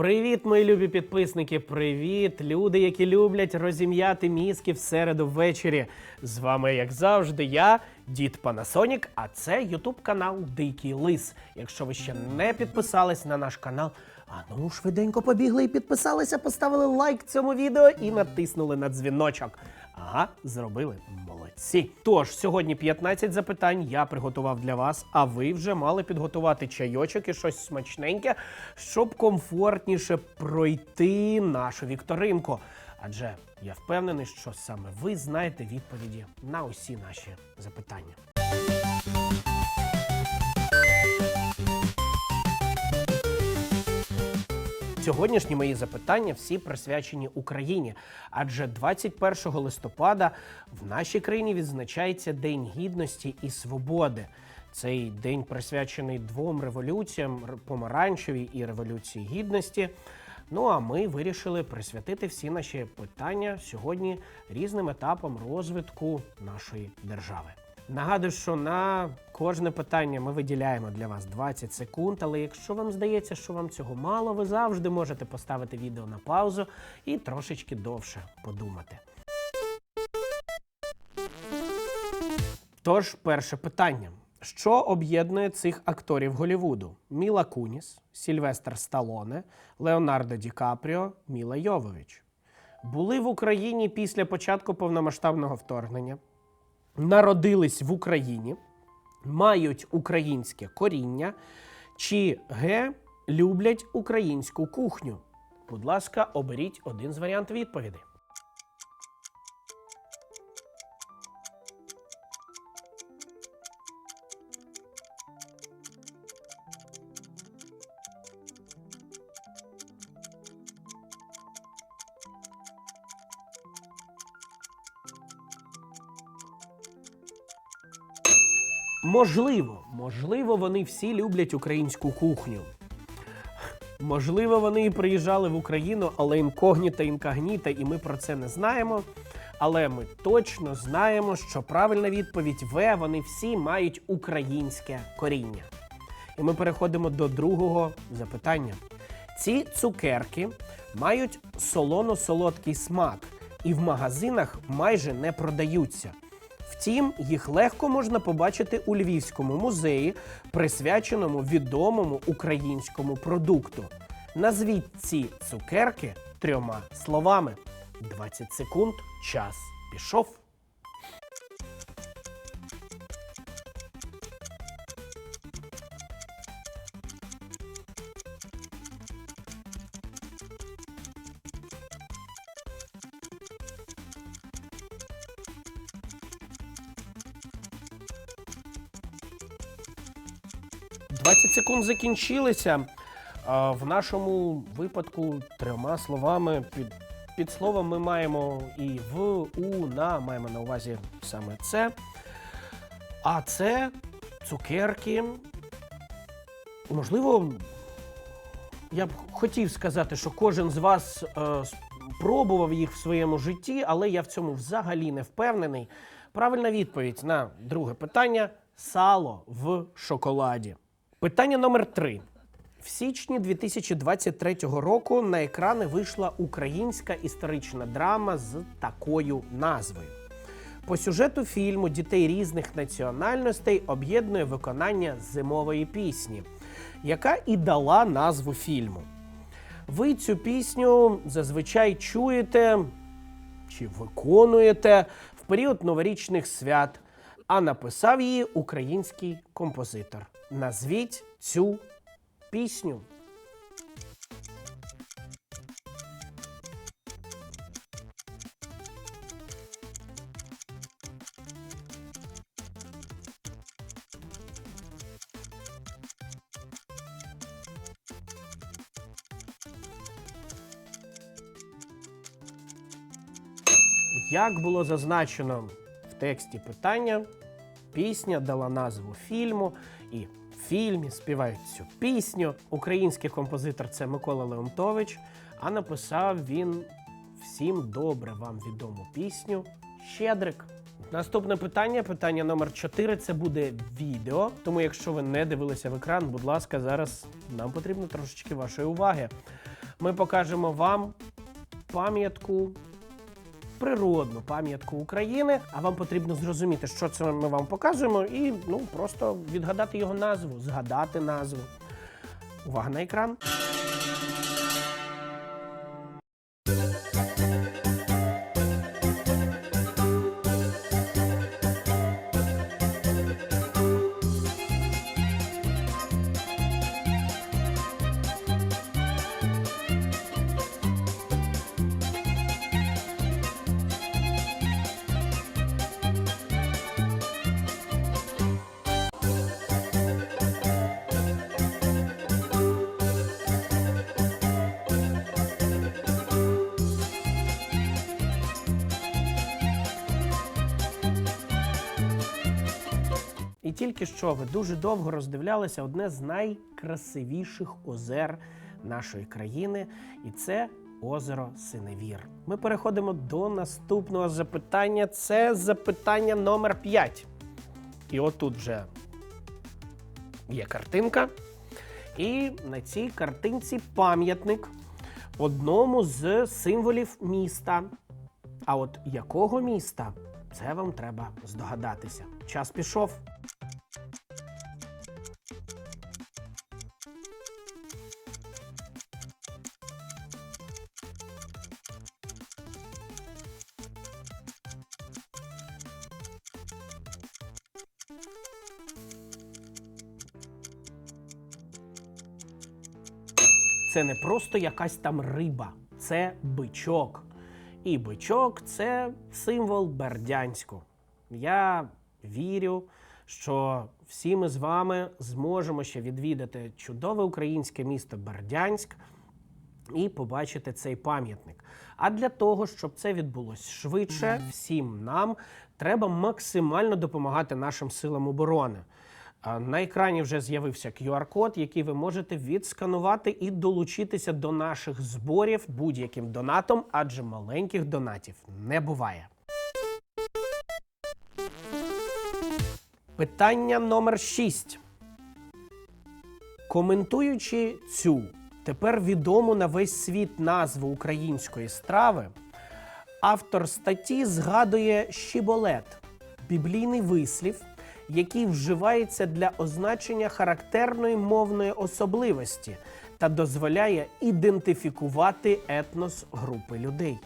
Привіт, мої любі підписники! Привіт, люди, які люблять розім'яти мізки в середу ввечері. З вами, як завжди, я, дід Панасонік, а це Ютуб канал Дикий Лис. Якщо ви ще не підписались на наш канал, а ну швиденько побігли і підписалися, поставили лайк цьому відео і натиснули на дзвіночок. Ага, зробили. Молодці. Тож, сьогодні 15 запитань я приготував для вас, а ви вже мали підготувати чайочок і щось смачненьке, щоб комфортніше пройти нашу вікторинку. Адже я впевнений, що саме ви знаєте відповіді на усі наші запитання. Сьогоднішні мої запитання всі присвячені Україні, адже 21 листопада в нашій країні відзначається День Гідності і Свободи. Цей день присвячений двом революціям помаранчевій і революції гідності. Ну а ми вирішили присвятити всі наші питання сьогодні різним етапам розвитку нашої держави. Нагадую, що на кожне питання ми виділяємо для вас 20 секунд. Але якщо вам здається, що вам цього мало, ви завжди можете поставити відео на паузу і трошечки довше подумати. Тож, перше питання: що об'єднує цих акторів Голівуду? Міла Куніс, Сільвестр Сталоне, Леонардо Ді Капріо, Міла Йовович. Були в Україні після початку повномасштабного вторгнення народились в Україні, мають українське коріння, чи Г люблять українську кухню. Будь ласка, оберіть один з варіантів відповіді. Можливо, можливо, вони всі люблять українську кухню. Можливо, вони і приїжджали в Україну, але інкогніта інкогніта, і ми про це не знаємо. Але ми точно знаємо, що правильна відповідь В вони всі мають українське коріння. І ми переходимо до другого запитання. Ці цукерки мають солоно-солодкий смак і в магазинах майже не продаються. Втім, їх легко можна побачити у Львівському музеї, присвяченому відомому українському продукту. Назвіть ці цукерки трьома словами. 20 секунд, час пішов. – 20 секунд закінчилися. А В нашому випадку трьома словами під, під словом ми маємо і в, у, на, маємо на увазі саме це. А це цукерки. Можливо, я б хотів сказати, що кожен з вас е, пробував їх в своєму житті, але я в цьому взагалі не впевнений. Правильна відповідь на друге питання сало в шоколаді. Питання номер три. В січні 2023 року на екрани вийшла українська історична драма з такою назвою. По сюжету фільму дітей різних національностей об'єднує виконання зимової пісні, яка і дала назву фільму. Ви цю пісню зазвичай чуєте чи виконуєте в період новорічних свят, а написав її український композитор. Назвіть цю пісню. Як було зазначено в тексті питання, пісня дала назву фільму, і фільмі співають цю пісню. Український композитор це Микола Леонтович, а написав він всім добре вам відому пісню Щедрик. Наступне питання, питання номер 4, це буде відео. Тому, якщо ви не дивилися в екран, будь ласка, зараз нам потрібно трошечки вашої уваги. ми покажемо вам пам'ятку. Природну пам'ятку України, а вам потрібно зрозуміти, що це ми вам показуємо, і ну просто відгадати його назву, згадати назву. Увага на екран. І тільки що ви дуже довго роздивлялися одне з найкрасивіших озер нашої країни, і це озеро Синевір. Ми переходимо до наступного запитання. Це запитання номер 5. І отут вже є картинка. І на цій картинці пам'ятник одному з символів міста. А от якого міста? Це вам треба здогадатися. Час пішов. Це не просто якась там риба, це бичок. І бичок це символ Бердянську. Я вірю, що всі ми з вами зможемо ще відвідати чудове українське місто Бердянськ і побачити цей пам'ятник. А для того, щоб це відбулося швидше, всім нам треба максимально допомагати нашим силам оборони. На екрані вже з'явився QR-код, який ви можете відсканувати і долучитися до наших зборів будь-яким донатом, адже маленьких донатів не буває. Питання номер 6. Коментуючи цю тепер відому на весь світ назву української страви, автор статті згадує щіболет біблійний вислів, який вживається для означення характерної мовної особливості та дозволяє ідентифікувати етнос групи людей.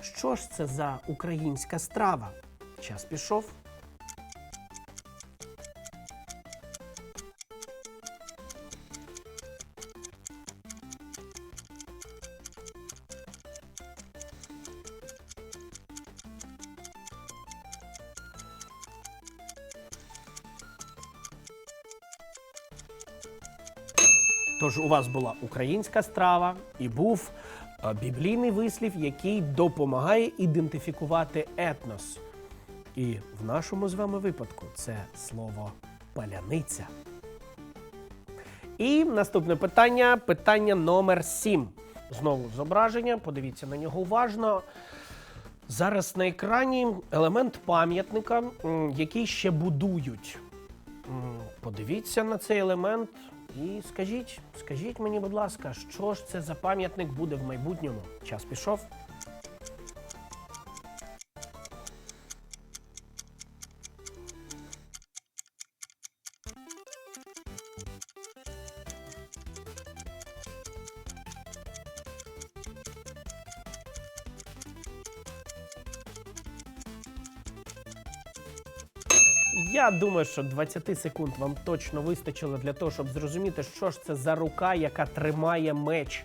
Що ж це за українська страва? Час пішов. Тож у вас була українська страва і був е, біблійний вислів, який допомагає ідентифікувати етнос. І в нашому з вами випадку це слово паляниця. І наступне питання питання номер 7. Знову зображення, подивіться на нього уважно. Зараз на екрані елемент пам'ятника, який ще будують. Подивіться на цей елемент і скажіть, скажіть мені, будь ласка, що ж це за пам'ятник буде в майбутньому? Час пішов. Думаю, що 20 секунд вам точно вистачило для того, щоб зрозуміти, що ж це за рука, яка тримає меч.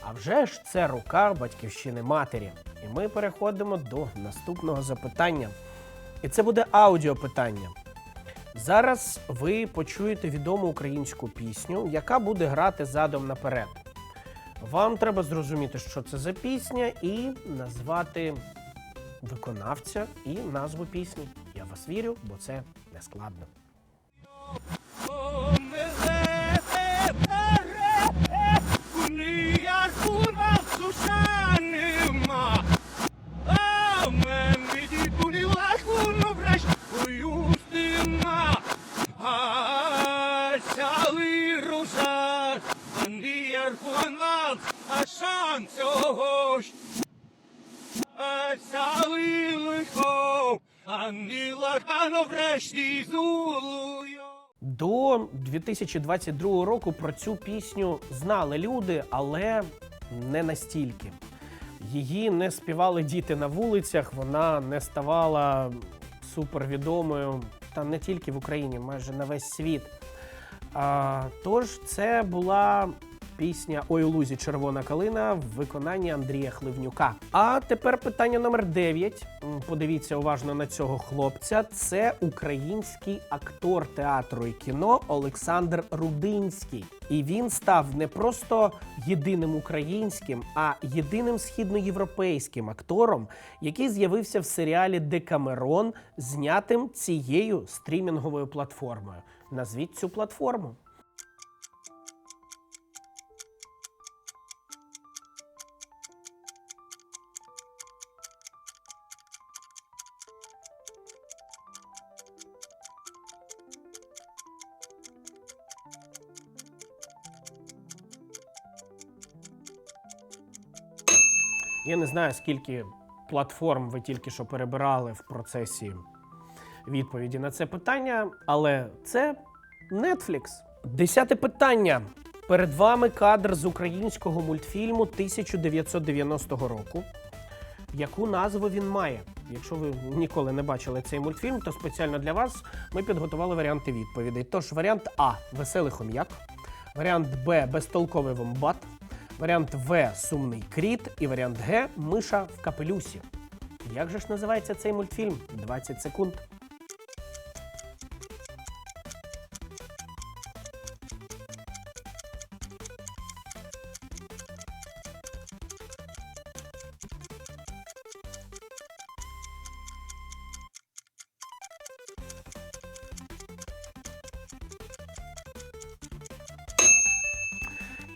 А вже ж це рука батьківщини матері. І ми переходимо до наступного запитання. І це буде аудіопитання. Зараз ви почуєте відому українську пісню, яка буде грати задом наперед. Вам треба зрозуміти, що це за пісня, і назвати виконавця і назву пісні. Я вас вірю, бо це не складно. Аркунал, а шан цього ж до 2022 року про цю пісню знали люди, але не настільки. Її не співали діти на вулицях, вона не ставала супервідомою та не тільки в Україні, майже на весь світ. А, тож це була пісня Ой у лузі червона калина в виконанні Андрія Хливнюка. А тепер питання номер 9. Подивіться уважно на цього хлопця. Це український актор театру і кіно Олександр Рудинський. І він став не просто єдиним українським, а єдиним східноєвропейським актором, який з'явився в серіалі Декамерон, знятим цією стрімінговою платформою. Назвіть цю платформу. Я не знаю, скільки платформ ви тільки що перебирали в процесі відповіді на це питання, але це Netflix. Десяте питання. Перед вами кадр з українського мультфільму 1990 року. Яку назву він має? Якщо ви ніколи не бачили цей мультфільм, то спеціально для вас ми підготували варіанти відповідей. Тож варіант А веселий хом'як, варіант Б безтолковий вомбат, варіант В сумний кріт і варіант Г миша в капелюсі. Як же ж називається цей мультфільм? 20 секунд.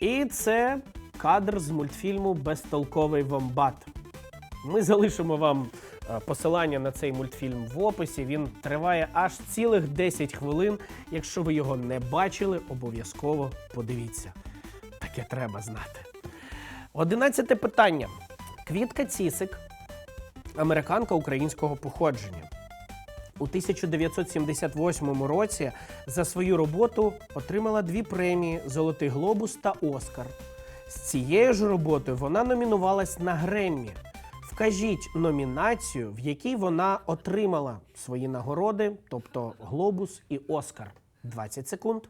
І це кадр з мультфільму Безтолковий вомбат. Ми залишимо вам е, посилання на цей мультфільм в описі. Він триває аж цілих 10 хвилин. Якщо ви його не бачили, обов'язково подивіться. Таке треба знати. Одинадцяте питання. Квітка Цісик, американка українського походження. У 1978 році за свою роботу отримала дві премії Золотий Глобус та Оскар. З цією ж роботою вона номінувалась на Греммі. Вкажіть номінацію, в якій вона отримала свої нагороди, тобто Глобус і Оскар. 20 секунд.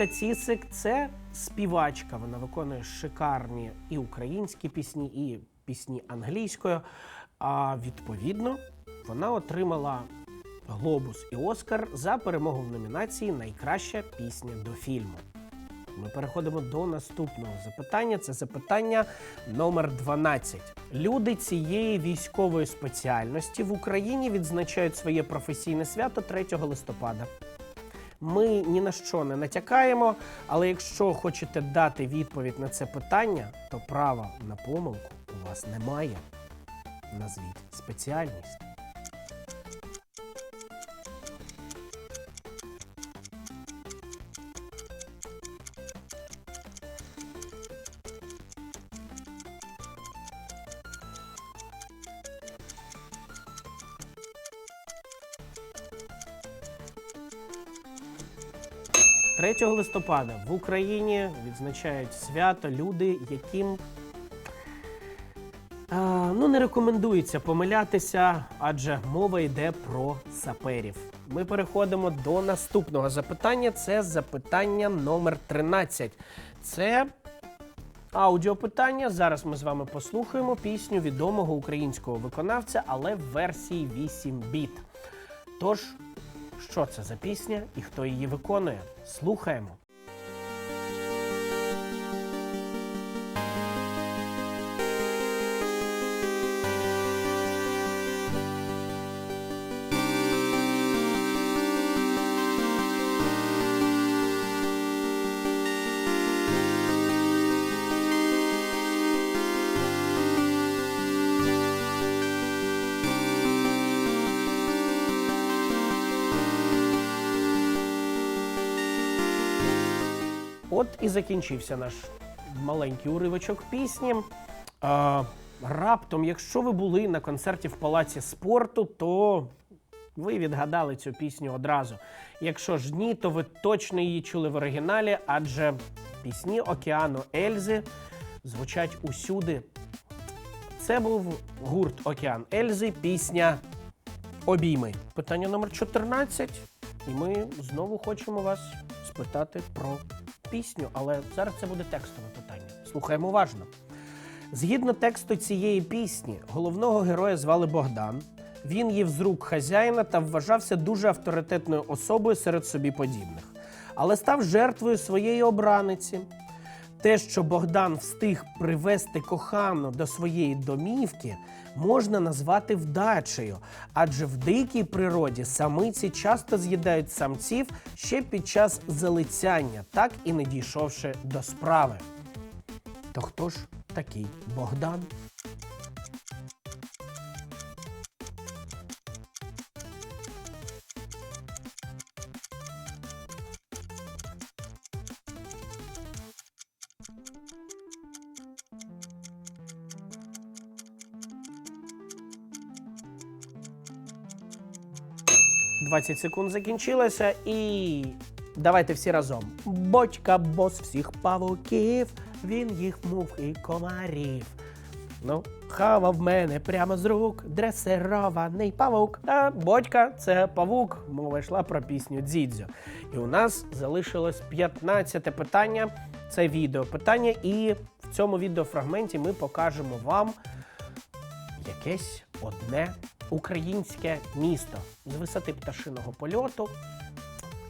Квітка Цісик це співачка. Вона виконує шикарні і українські пісні, і пісні англійською. А відповідно, вона отримала Глобус і Оскар за перемогу в номінації Найкраща пісня до фільму. Ми переходимо до наступного запитання. Це запитання номер 12. Люди цієї військової спеціальності в Україні відзначають своє професійне свято 3 листопада. Ми ні на що не натякаємо, але якщо хочете дати відповідь на це питання, то права на помилку у вас немає. Назвіть спеціальність. – 3 листопада в Україні відзначають свято люди, яким а, ну, не рекомендується помилятися, адже мова йде про саперів. Ми переходимо до наступного запитання. Це запитання номер 13. Це аудіопитання. Зараз ми з вами послухаємо пісню відомого українського виконавця, але в версії 8 біт. Тож, що це за пісня і хто її виконує? Слухаємо. От і закінчився наш маленький уривочок пісні. А, раптом, якщо ви були на концерті в палаці спорту, то ви відгадали цю пісню одразу. Якщо ж ні, то ви точно її чули в оригіналі, адже пісні океану Ельзи звучать усюди. Це був гурт Океан Ельзи, пісня Обійми. Питання номер 14. І ми знову хочемо вас спитати про пісню, але зараз це буде текстове питання. Слухаємо уважно. Згідно тексту цієї пісні, головного героя звали Богдан. Він їв з рук хазяїна та вважався дуже авторитетною особою серед собі подібних, але став жертвою своєї обраниці. Те, що Богдан встиг привести кохану до своєї домівки, можна назвати вдачею, адже в дикій природі самиці часто з'їдають самців ще під час залицяння, так і не дійшовши до справи. То хто ж такий Богдан? – 20 секунд закінчилося і давайте всі разом. Бочка бос всіх павуків, він їх мух і комарів. Ну, хавав мене прямо з рук, дресирований павук. А бочка це павук. Мова йшла про пісню Дзідзьо. І у нас залишилось 15 питання. Це відео питання, і в цьому відеофрагменті ми покажемо вам якесь одне українське місто з висоти пташиного польоту.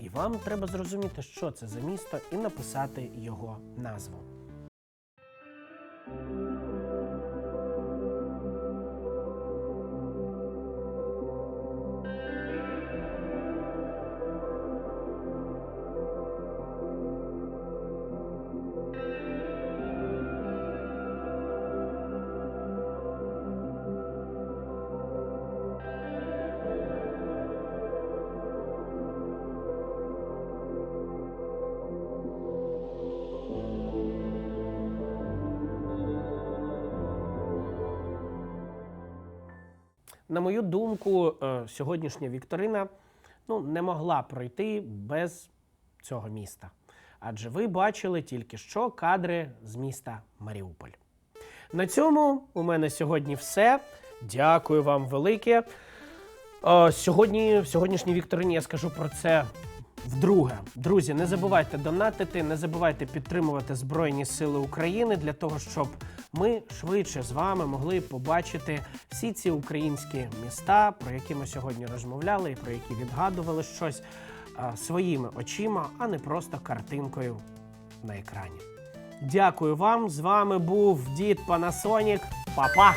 І вам треба зрозуміти, що це за місто, і написати його назву. На мою думку, е, сьогоднішня вікторина ну, не могла пройти без цього міста. Адже ви бачили тільки що кадри з міста Маріуполь. На цьому у мене сьогодні все. Дякую вам велике. Е, Сьогодні, в сьогоднішній вікторині я скажу про це вдруге. Друзі, не забувайте донатити, не забувайте підтримувати Збройні Сили України для того, щоб ми швидше з вами могли побачити всі ці українські міста, про які ми сьогодні розмовляли і про які відгадували щось е, своїми очима, а не просто картинкою на екрані. Дякую вам. З вами був дід Панасонік. Па-па!